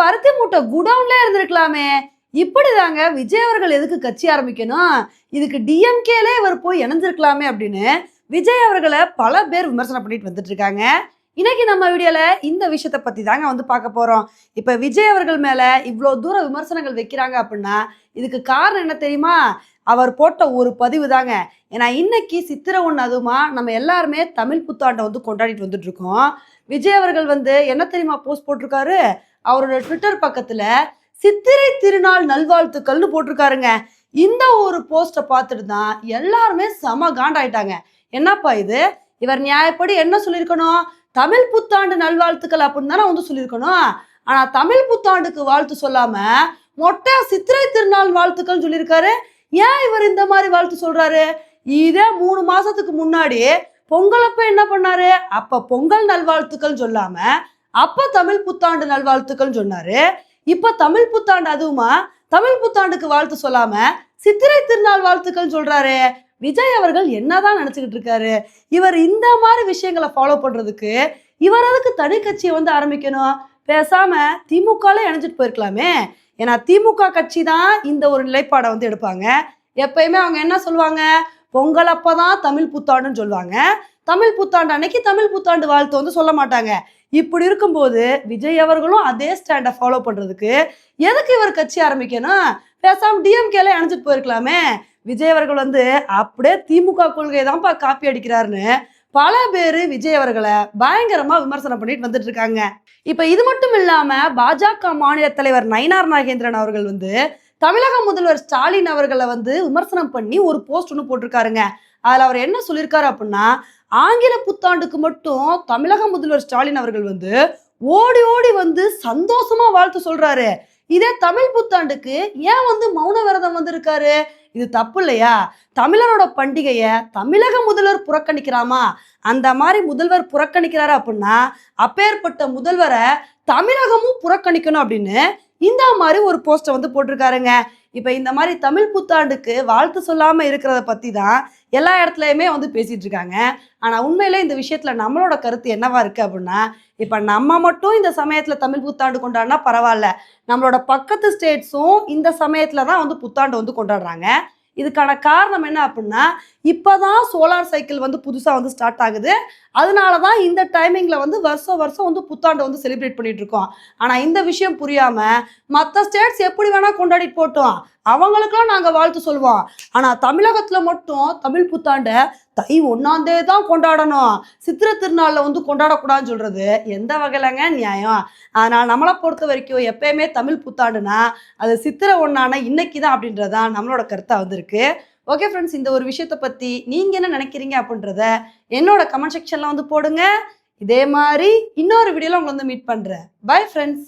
பருத்தி மூட்டை குடவுன்ல இருந்திருக்கலாமே. இப்படிதாங்க விஜய் அவர்கள் எதுக்கு கட்சி ஆரம்பிக்கணும்? இதுக்கு டிஎம்கேலே இவர் போய் இணைஞ்சிருக்கலாமே அப்படின்னு விஜய் அவர்களை பல பேர் விமர்சனம் பண்ணிட்டு வந்துட்டு இருக்காங்க இன்னைக்கு நம்ம வீடியோல இந்த விஷயத்த பத்தி தாங்க வந்து பார்க்க போறோம். இப்ப விஜய் அவர்கள் மேல இவ்வளோ தூர விமர்சனங்கள் வைக்கிறாங்க அப்படின்னா இதுக்கு காரணம் என்ன தெரியுமா? அவர் போட்ட ஒரு பதிவு தாங்க. ஏன்னா இன்னைக்கு சித்திரை ஒன்று அதுமா நம்ம எல்லாருமே தமிழ் புத்தாண்டை வந்து கொண்டாடிட்டு வந்துட்டு இருக்கோம் விஜய் அவர்கள் வந்து என்ன தெரியுமா போஸ்ட் போட்டிருக்காரு? அவரோட ட்விட்டர் பக்கத்துல சித்திரை திருநாள் நல்வாழ்த்துக்கள்னு போட்டிருக்காருங்க. இந்த ஒரு போஸ்ட்டை பார்த்துட்டு தான் எல்லாருமே செம காண்டாயிட்டாங்க. என்னப்பா இது? இவர் நியாயப்படி என்ன சொல்லியிருக்கணும்? தமிழ் புத்தாண்டு நல்வாழ்த்துக்கள் அப்படின்னு தானே வந்து சொல்லியிருக்கணும். ஆனா தமிழ் புத்தாண்டுக்கு வாழ்த்து சொல்லாம மொட்டை சித்திரை திருநாள் வாழ்த்துக்கள் சொல்லியிருக்காரு. ஏன் இவர் இந்த மாதிரி வாழ்த்து சொல்றாரு? இதே மூணு மாசத்துக்கு முன்னாடி பொங்கலப்ப என்ன பண்ணாரு? அப்ப பொங்கல் நல்வாழ்த்துக்கள் சொல்லாம அப்ப தமிழ் புத்தாண்டு நல்வாழ்த்துக்கள் சொன்னாரு. இப்ப தமிழ் புத்தாண்டு அதுவுமா? தமிழ் புத்தாண்டுக்கு வாழ்த்து சொல்லாம சித்திரை திருநாள் வாழ்த்துக்கள் சொல்றாரு. விஜய் அவர்கள் என்னதான் நினைச்சுக்கிட்டு இருக்காரு? இவர் இந்த மாதிரி விஷயங்களை ஃபாலோ பண்றதுக்கு இவர் அதுக்கு தனி கட்சியை வந்து ஆரம்பிக்கணும்? பேசாம திமுகல இணைஞ்சிட்டு போயிருக்கலாமே. ஏன்னா திமுக கட்சி தான் இந்த ஒரு நிலைப்பாடை வந்து எடுப்பாங்க. எப்பயுமே அவங்க என்ன சொல்லுவாங்க? பொங்கல் அப்பதான் தமிழ் புத்தாண்டுன்னு சொல்லுவாங்க. தமிழ் புத்தாண்டு அன்னைக்கு தமிழ் புத்தாண்டு வாழ்த்து வந்து சொல்ல மாட்டாங்க. இப்படி இருக்கும்போது விஜய் அவர்களும் அதே ஸ்டாண்டை ஃபாலோ பண்ணுறதுக்கு எதுக்கு இவர் கட்சி ஆரம்பிக்கணும் பேசாம டிஎம்கேல அணைஞ்சிட்டு போயிருக்கலாமே. விஜய் அவர்கள் வந்து அப்படியே திமுக கொள்கையை தான்ப்பா காப்பி அடிக்கிறாருன்னு பல பேர் விஜய் அவர்களை பயங்கரமா விமர்சனம் பண்ணிட்டு வந்துட்டு இருக்காங்க. இப்ப இது மட்டும் இல்லாம பாஜக மாநில தலைவர் நயினார் நாகேந்திரன் அவர்கள் வந்து தமிழக முதல்வர் ஸ்டாலின் அவர்களை வந்து விமர்சனம் பண்ணி ஒரு போஸ்ட் ஒன்று போட்டிருக்காருங்க. அதில் அவர் என்ன சொல்லியிருக்காரு அப்படின்னா ஆங்கில புத்தாண்டுக்கு மட்டும் தமிழக முதல்வர் ஸ்டாலின் அவர்கள் வந்து ஓடி ஓடி வந்து சந்தோஷமா வாழ்த்து சொல்றாரு. இதே தமிழ் புத்தாண்டுக்கு ஏன் வந்து மௌன விரதம் வந்திருக்காரு? இது தப்பு இல்லையா? தமிழரோட பண்டிகைய தமிழக முதல்வர் புறக்கணிக்கிறாமா? அந்த மாதிரி முதல்வர் புறக்கணிக்கிறாரு அப்படின்னா அப்பேற்பட்ட முதல்வரை தமிழகமும் புறக்கணிக்கணும் அப்படின்னு இந்த மாதிரி ஒரு போஸ்டை வந்து போட்டிருக்காருங்க. இப்போ இந்த மாதிரி தமிழ் புத்தாண்டுக்கு வாழ்த்து சொல்லாமல் இருக்கிறத பற்றி தான் எல்லா இடத்துலையுமே வந்து பேசிகிட்டு இருக்காங்க. ஆனால் உண்மையிலே இந்த விஷயத்தில் நம்மளோட கருத்து என்னவா இருக்குது அப்படின்னா இப்போ நம்ம மட்டும் இந்த சமயத்தில் தமிழ் புத்தாண்டு கொண்டாடினா பரவாயில்ல. நம்மளோட பக்கத்து ஸ்டேட்ஸும் இந்த சமயத்தில் தான் வந்து புத்தாண்டு வந்து கொண்டாடுறாங்க. இதுக்கான காரணம் என்ன அப்படின்னா இப்போதான் சோலார் சைக்கிள் வந்து புதுசாக வந்து ஸ்டார்ட் ஆகுது. அதனால தான் இந்த டைமிங்கில் வந்து வருஷம் வருஷம் வந்து புத்தாண்டை வந்து செலிப்ரேட் பண்ணிட்டு இருக்கோம். ஆனால் இந்த விஷயம் புரியாமல் மற்ற ஸ்டேட்ஸ் எப்படி வேணால் கொண்டாடிட்டு போட்டோம். அவங்களுக்கெல்லாம் நாங்கள் வாழ்த்து சொல்லுவோம் ஆனால் தமிழகத்தில் மட்டும் தமிழ் புத்தாண்டை தை ஒன்னாந்தே தான் கொண்டாடணும். சித்திரை திருநாளில் வந்து கொண்டாடக்கூடாதுன்னு சொல்கிறது எந்த வகையிலங்க நியாயம்? அதனால் நம்மளை பொறுத்த வரைக்கும் எப்பயுமே தமிழ் புத்தாண்டுனா அது சித்திரை ஒன்றான இன்னைக்கு தான் அப்படின்றது தான் நம்மளோட கருத்தாக வந்திருக்கு. ஓகே ஃப்ரெண்ட்ஸ் இந்த ஒரு விஷயத்தை பற்றி நீங்கள் என்ன நினைக்கிறீங்க அப்படின்றத என்னோட கமெண்ட் செக்ஷனில் வந்து போடுங்க. இதே மாதிரி இன்னொரு வீடியோவில் உங்களை வந்து மீட் பண்ணுறேன் பை ஃப்ரெண்ட்ஸ்